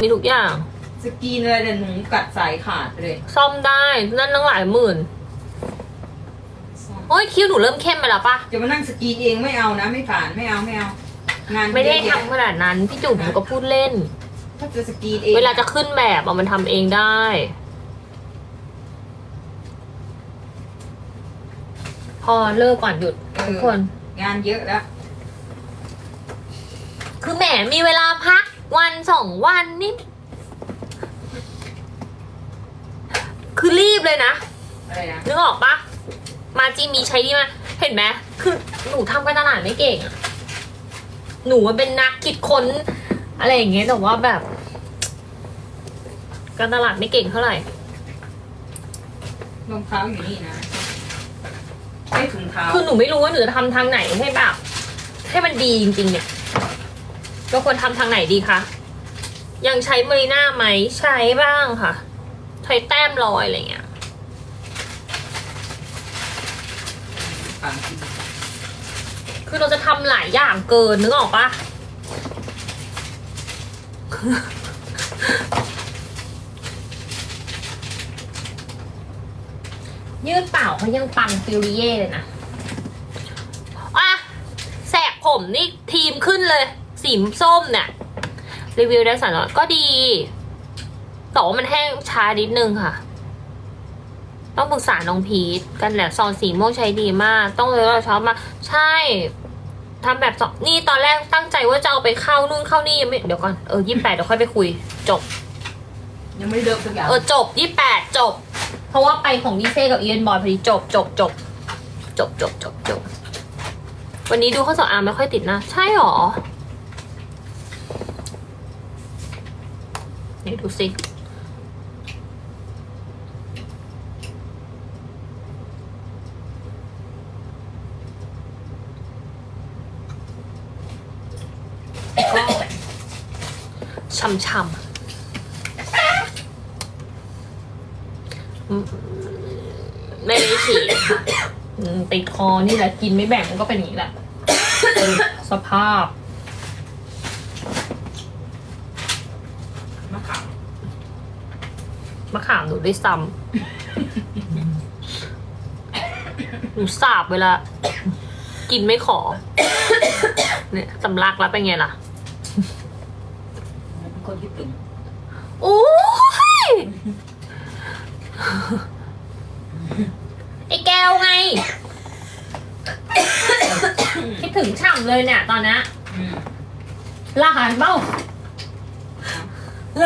มีทุกอย่าง สกรีนเลยเดี๋ยวหนูกัดสายขาดไปเลย ซ่อมได้ นั่นตั้งหลายหมื่น โอ้ยคิ้วหนูเริ่มเข้มไปแล้วปะ จะมานั่งสกรีนเองไม่เอานะ ไม่ผ่านไม่เอาไม่เอา งานไม่ได้เยอะแยะทำขนาดนั้น พี่จุ๋มก็พูดเล่น ถ้าจะสกรีนเองเวลาจะขึ้นแบบเอามันทำเองได้ พอเลิกก่อนหยุดเออทุกคน งานเยอะแล้ว คือแหมมีเวลาพักวันสองวันนี่ คือรีบเลยนะ อะไรนะ นึกออกปะมาจีมีใช้ดีมากเห็นไหมคือหนูทำการตลาดไม่เก่งอะหนูมันเป็นนักคิดค้น อะไรอย่างเงี้ยแต่ว่าแบบ การตลาดไม่เก่งเท่าไหร่รองเท้าอยู่นี่นะ ไม่ถุงเท้าคือหนูไม่รู้ว่าหนูจะทำทางไหนให้แบบให้มันดีจริง ๆ เนี่ยเราควรทำทางไหนดีคะยังใช้เมริน่าไหมใช้บ้างค่ะ ใช้แต้มรอยอะไรเงี้ยคือเราจะทำหลายอย่างเกินนึกออกปะ ยืดเปล่าเขายังปังฟิวริเย่เลยนะอะแสกผมนี่ทีมขึ้นเลย สีส้มเนี่ย รีวิวได้สันก็ดีแต่ว่ามันแห้งช้านิดนึงค่ะ ต้องปรึกษาน้องพีทกันแหละซองสีม่วงใช้ดีมาก ต้องเลยเราชอบมากใช่ทำแบบสองนี่ตอนแรกตั้งใจว่าจะเอาไปเข้านู่นเข้านี่ยังไม่เดี๋ยวก่อนเออยี่แปดเดี๋ยวค่อยไปคุย จบ ยังไม่ได้เลิกสักอย่างเออจบยี่แปดจบ เพราะว่าไปของดีเซ่กับเอียนบอยพอดีจบจบจบจบจบจบจบวันนี้ดูข้อสอบอาร์มไม่ค่อยติดนะ ใช่หรอเดี๋ยวดูสิก็ช่ำๆ อืม ไม่ได้ฉีดอืมติดคอนี่แหละกินไม่แบ่งมันก็เป็นอย่างนี้แหละสภาพ มะขามมะขามหนูด้วยซ้ำ หนูสาบเวลา กินไม่ขอ เนี่ยสำลักแล้วเป็นไงล่ะ เป็นคนที่ตึง โอ้ย ไอ้แก้วไง คิดถึงฉ่ำเลยเนี่ยตอนนี้อืมหลานเปล่า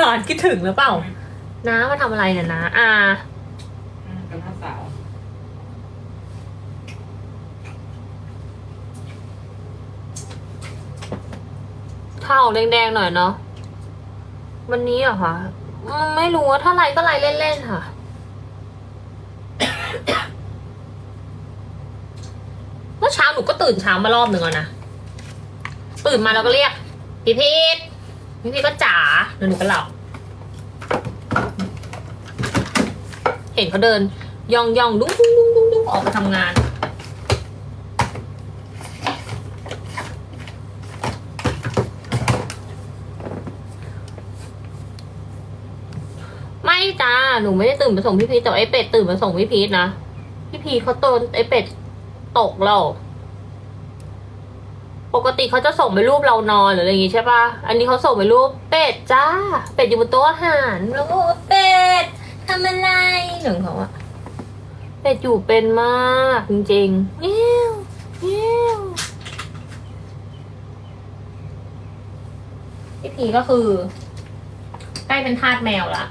หลานคิดถึงหรือเปล่าน้ามาทำอะไรเนี่ยนะอ่าอืมกับน้าสาวถ้าออกแดงๆหน่อยเนาะวันนี้เหรอคะอืมไม่รู้ว่าถ้าไลฟ์ก็ไลฟ์เล่นๆค่ะเมื่อเช้าหนูก็ตื่นเช้ามารอบหนึ่งแล้วนะ ตื่นมาแล้วก็เรียกพี่พีทพี่พีทก็จ๋าแล้วหนูก็หลับเห็นเขาเดินย่องย่องดุ้งดุ้งดุ้งดุ้งดุ้งออกไปทำงาน ไม่จ้าหนูไม่ได้ตื่นมาส่งพี่พีทแต่ไอ้เป็ดตื่นมาส่งพี่พีทนะพี่พีทเขาโดนไอ้เป็ดตกเรา ปกติเขาจะส่งไปรูปเรานอนหรืออะไรอย่างงี้ใช่ปะอันนี้เขาส่งไปรูปเป็ดจ้า เป็ดอยู่บนโต๊ะอาหารแล้วก็บอกว่าเป็ดทำอะไรหนึ่งเขาอะเป็ดอยู่เป็นมากจริงๆเงี้ยวเงี้ยวพี่พีก็คือใกล้เป็นทาสแมวละ